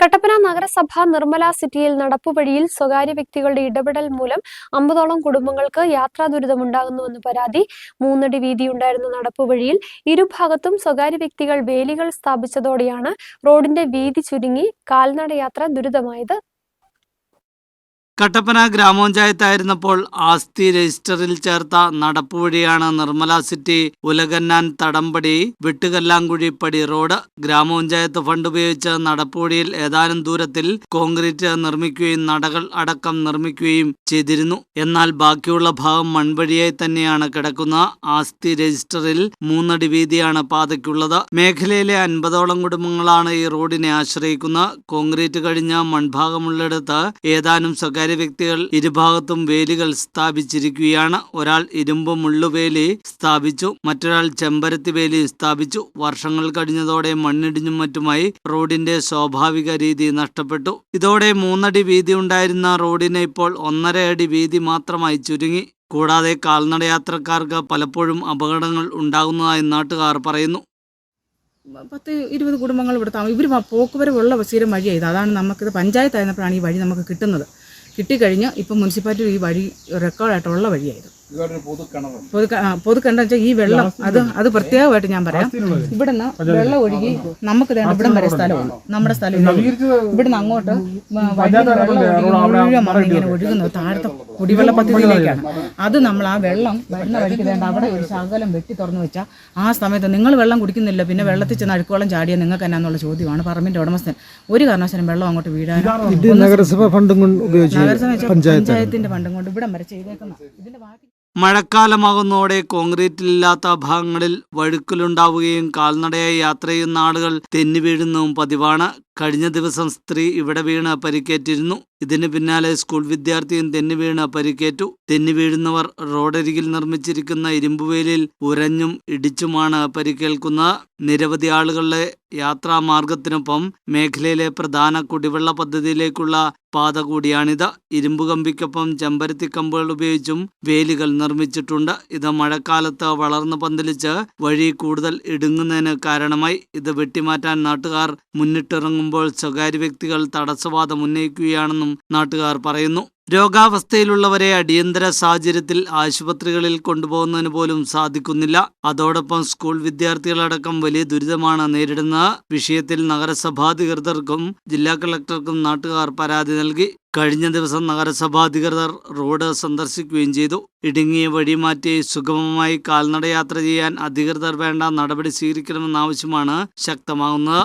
കട്ടപ്പന നഗരസഭ നിർമ്മല സിറ്റിയിൽ നടപ്പുവഴിയിൽ സ്വകാര്യ വ്യക്തികളുടെ ഇടപെടൽ മൂലം അമ്പതോളം കുടുംബങ്ങൾക്ക് യാത്രാ ദുരിതമുണ്ടാകുന്നുവെന്ന് പരാതി. മൂന്നടി വീതിയുണ്ടായിരുന്ന നടപ്പുവഴിയിൽ ഇരുഭാഗത്തും സ്വകാര്യ വ്യക്തികൾ വേലികൾ സ്ഥാപിച്ചതോടെയാണ് റോഡിന്റെ വീതി ചുരുങ്ങി കാൽനടയാത്ര ദുരിതമായത്. കട്ടപ്പന ഗ്രാമപഞ്ചായത്തായിരുന്നപ്പോൾ ആസ്തി രജിസ്റ്ററിൽ ചേർത്ത നടപ്പുവഴിയാണ് നിർമ്മല സിറ്റി ഉലകന്നാൻ തടംപടി വെട്ടുകല്ലാങ്കുഴി പടി റോഡ്. ഗ്രാമപഞ്ചായത്ത് ഫണ്ട് ഉപയോഗിച്ച് നടപ്പുവഴിയിൽ ഏതാനും ദൂരത്തിൽ കോൺക്രീറ്റ് നിർമ്മിക്കുകയും നടകൾ അടക്കം നിർമ്മിക്കുകയും ചെയ്തിരുന്നു. എന്നാൽ ബാക്കിയുള്ള ഭാഗം മൺവഴിയായി തന്നെയാണ് കിടക്കുന്ന ആസ്തി രജിസ്റ്ററിൽ മൂന്നടി വീതിയാണ് പാതയ്ക്കുള്ളത്. മേഖലയിലെ അൻപതോളം കുടുംബങ്ങളാണ് ഈ റോഡിനെ ആശ്രയിക്കുന്ന. കോൺക്രീറ്റ് കഴിഞ്ഞ മൺഭാഗമുള്ളിടത്ത് ഏതാനും സ്വകാര്യ വ്യക്തികൾ ഇരുഭാഗത്തും വേലികൾ സ്ഥാപിച്ചിരിക്കുകയാണ്. ഒരാൾ ഇരുമ്പ് മുള്ളുവേലി സ്ഥാപിച്ചു മറ്റൊരാൾ ചെമ്പരത്തി വേലി സ്ഥാപിച്ചു. വർഷങ്ങൾ കഴിഞ്ഞതോടെ മണ്ണിടിഞ്ഞും മറ്റുമായി റോഡിന്റെ സ്വാഭാവിക രീതി നഷ്ടപ്പെട്ടു. ഇതോടെ മൂന്നടി വീതി ഉണ്ടായിരുന്ന റോഡിനെ ഇപ്പോൾ ഒന്നര അടി വീതി മാത്രമായി ചുരുങ്ങി. കൂടാതെ കാൽനടയാത്രക്കാർക്ക് പലപ്പോഴും അപകടങ്ങൾ ഉണ്ടാകുന്നതായി നാട്ടുകാർ പറയുന്നു. പത്ത് ഇരുപത് കുടുംബങ്ങൾ ഇവിടെ താമസം ഇവർ പോക്കുവരവുള്ള സ്ഥിരം വഴിയാണ് അതാണ് നമുക്ക് പഞ്ചായത്ത് പഞ്ചായത്തായിരുന്നപ്പോഴാണ് ഈ വഴി നമുക്ക് കിട്ടുന്നത്. കിട്ടിക്കഴിഞ്ഞ് ഇപ്പം മുനിസിപ്പാലിറ്റി ഈ വഴി റെക്കോർഡായിട്ടുള്ള വഴിയായിരുന്നു. പൊതു പൊതുക്കണ്ടെന്ന് വെച്ചാൽ ഈ വെള്ളം അത് അത് പ്രത്യേകമായിട്ട് ഞാൻ പറയാം. ഇവിടുന്ന് വെള്ളം ഒഴുകി നമുക്ക് വേണ്ട ഇവിടം വരെ സ്ഥലമാണ് നമ്മുടെ സ്ഥലം. ഇവിടുന്ന് അങ്ങോട്ട് വ- വഴിയിൽ വെള്ളം ഒഴുകി മുഴുവൻ ഇങ്ങനെ ഒഴുകുന്നത് താഴത്തെ കുടിവെള്ള പദ്ധതിയിലേക്കാണ്. അത് നമ്മൾ ആ വെള്ളം വരുന്ന വഴിക്ക് വേണ്ട അവിടെ ഒരു ശകലം വെട്ടി തുറന്നു വെച്ചാൽ ആ സമയത്ത് നിങ്ങൾ വെള്ളം കുടിക്കുന്നില്ല പിന്നെ വെള്ളത്തിൽ ചെന്ന് അഴുക്കുവെള്ളം ചാടിയാൽ നിങ്ങൾക്ക് എന്നാന്നുള്ള ചോദ്യമാണ് പറമ്പിന്റെ ഉടമസ്ഥൻ. ഒരു കാരണവശാലും വെള്ളം അങ്ങോട്ട് വീഴാനോ ഇത് നഗരസഭ ഫണ്ടും പഞ്ചായത്തിന്റെ ഫണ്ടും കൊണ്ട് ഇവിടം വരെ ചെയ്തേക്കുന്ന ഇതിന്റെ ബാക്കി മഴക്കാലമാകുന്നതോടെ കോൺക്രീറ്റിലില്ലാത്ത ഭാഗങ്ങളിൽ വഴുക്കലുണ്ടാവുകയും കാൽനടയായി യാത്ര ചെയ്യുന്ന ആളുകൾ തെന്നി വീഴുന്നതും പതിവാണ്. കഴിഞ്ഞ ദിവസം സ്ത്രീ ഇവിടെ വീണ് പരിക്കേറ്റിരുന്നു. ഇതിന് പിന്നാലെ സ്കൂൾ വിദ്യാർത്ഥിയും തെന്നി വീണ് പരിക്കേറ്റു. തെന്നി വീഴുന്നവർ റോഡരികിൽ നിർമ്മിച്ചിരിക്കുന്ന ഇരുമ്പുവേലിൽ ഉരഞ്ഞും ഇടിച്ചുമാണ് പരിക്കേൽക്കുന്നത് നിരവധി ആളുകളുടെ യാത്രാ മാർഗത്തിനൊപ്പം മേഖലയിലെ പ്രധാന കുടിവെള്ള പദ്ധതിയിലേക്കുള്ള പാത കൂടിയാണിത്. ഇരുമ്പ് കമ്പിക്കൊപ്പം ചെമ്പരത്തി കമ്പുകൾ ഉപയോഗിച്ചും വേലികൾ നിർമ്മിച്ചിട്ടുണ്ട്. ഇത് മഴക്കാലത്ത് വളർന്നു പന്തലിച്ച് വഴി കൂടുതൽ ഇടുങ്ങുന്നതിന് കാരണമായി. ഇത് വെട്ടിമാറ്റാൻ നാട്ടുകാർ മുന്നിട്ടിറങ്ങുമ്പോൾ സ്വകാര്യ വ്യക്തികൾ തടസ്സവാദം ഉന്നയിക്കുകയാണെന്നും നാട്ടുകാർ പറയുന്നു. രോഗാവസ്ഥയിലുള്ളവരെ അടിയന്തര സാഹചര്യത്തിൽ ആശുപത്രികളിൽ കൊണ്ടുപോകുന്നതിന് പോലും സാധിക്കുന്നില്ല. അതോടൊപ്പം സ്കൂൾ വിദ്യാർത്ഥികളടക്കം വലിയ ദുരിതമാണ് നേരിടുന്ന വിഷയത്തിൽ നഗരസഭാധികൃതർക്കും ജില്ലാ കളക്ടർക്കും നാട്ടുകാർ പരാതി നൽകി. കഴിഞ്ഞ ദിവസം നഗരസഭാധികൃതർ റോഡ് സന്ദർശിക്കുകയും ചെയ്തു. ഇടുങ്ങിയ വഴി മാറ്റി സുഗമമായി കാൽനടയാത്ര ചെയ്യാൻ അധികൃതർ വേണ്ട നടപടി സ്വീകരിക്കണമെന്ന ആവശ്യമാണ് ശക്തമാകുന്നത്.